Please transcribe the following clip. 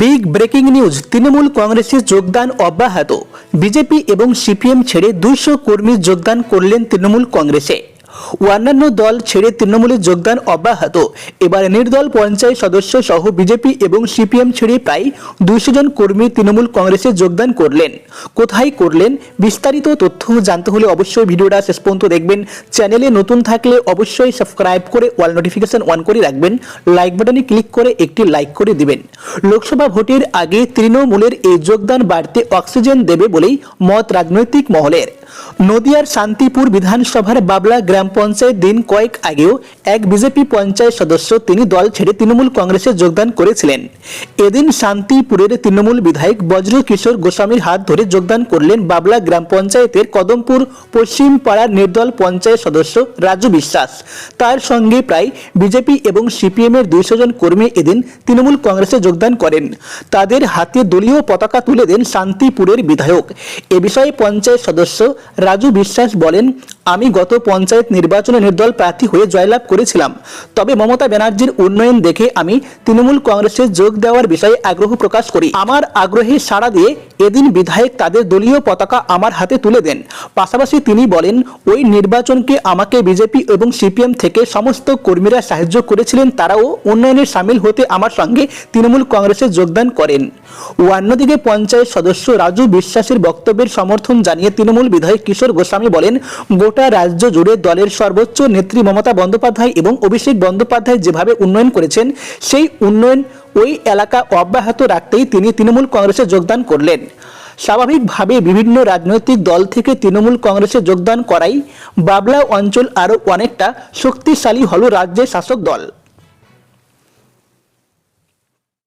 Big breaking news, Trinamool কংগ্রেসের যোগদান অব্যাহত। বিজেপি এবং সিপিএম ছেড়ে দুইশো কর্মী যোগদান করলেন তৃণমূল কংগ্রেসে। অন্যান্য দল ছেড়ে তৃণমূলে যোগদান অব্যাহত। এবার নির্দল পঞ্চায়েত সদস্য সহ বিজেপি এবং সিপিএম ছেড়ে প্রায় দুইশো জন কর্মী তৃণমূল কংগ্রেসে যোগদান করলেন। কোথায় করলেন? বিস্তারিত তথ্য জানতে হলে অবশ্যই ভিডিওটা শেষ পর্যন্ত দেখবেন। চ্যানেলে নতুন থাকলে অবশ্যই সাবস্ক্রাইব করে অল নোটিফিকেশন অন করে রাখবেন। লাইক বাটনে ক্লিক করে একটি লাইক করে দিবেন। লোকসভা ভোটের আগে তৃণমূলের এই যোগদান বাড়তে অক্সিজেন দেবে বলেই মত রাজনৈতিক মহলের। নদিয়ার শান্তিপুর বিধানসভার বাবলা গ্রাম পঞ্চায়েত দিন কয়েক আগেও এক বিজেপি পঞ্চায়েত সদস্য তিনি দল ছেড়ে তৃণমূল কংগ্রেসে যোগদান করেছিলেন। এদিন শান্তিপুরের তৃণমূল বিধায়ক বজ্র কিশোর গোস্বামীর হাত ধরে যোগদান করলেন বাবলা গ্রাম পঞ্চায়েতের কদমপুর পশ্চিম পাড়ার নির্দল পঞ্চায়েত সদস্য রাজু বিশ্বাস। তার সঙ্গে প্রায় বিজেপি এবং সিপিএম এর দুইশো জন কর্মী এদিন তৃণমূল কংগ্রেসে যোগদান করেন। তাদের হাতে দলীয় পতাকা তুলে দেন শান্তিপুরের বিধায়ক। এ বিষয়ে পঞ্চায়েত সদস্য রাজু বিশ্বাস বলেন আমি গত পঞ্চায়েত নির্বাচনে নির্দল প্রার্থী হয়ে জয়লাভ করেছিলাম। তবে মমতা ব্যানার্জির উন্নয়ন দেখে আমি তৃণমূল কংগ্রেসে যোগ দেওয়ার বিষয়ে আগ্রহ প্রকাশ করি। আমার আগ্রহে সাড়া দিয়ে এদিন বিধায়ক তাদের দলীয় পতাকা আমার হাতে তুলে দেন। পাশাপাশি তিনি বলেন, ওই নির্বাচনকে আমাকে বিজেপি এবং সিপিএম থেকে সমস্ত কর্মীরা সাহায্য করেছিলেন। তারাও উন্নয়নে সামিল হতে আমার সঙ্গে তৃণমূল কংগ্রেসে যোগদান করেন। অন্যদিকে পঞ্চায়েত সদস্য রাজু বিশ্বাসের বক্তব্যের সমর্থন জানিয়ে তৃণমূল বিধায়ক কিশোর গোস্বামী বলেন গোটা রাজ্য জুড়ে দলের সর্বোচ্চ নেত্রী মমতা বন্দ্যোপাধ্যায় এবং অভিষেক বন্দ্যোপাধ্যায় যেভাবে উন্নয়ন করেছেন, সেই উন্নয়ন ওই এলাকা অব্যাহত রাখতেই তিনি তৃণমূল কংগ্রেসে যোগদান করলেন। স্বাভাবিকভাবে বিভিন্ন রাজনৈতিক দল থেকে তৃণমূল কংগ্রেসে যোগদান করাই বাবলা অঞ্চল আরও অনেকটা শক্তিশালী হল রাজ্যের শাসক দল।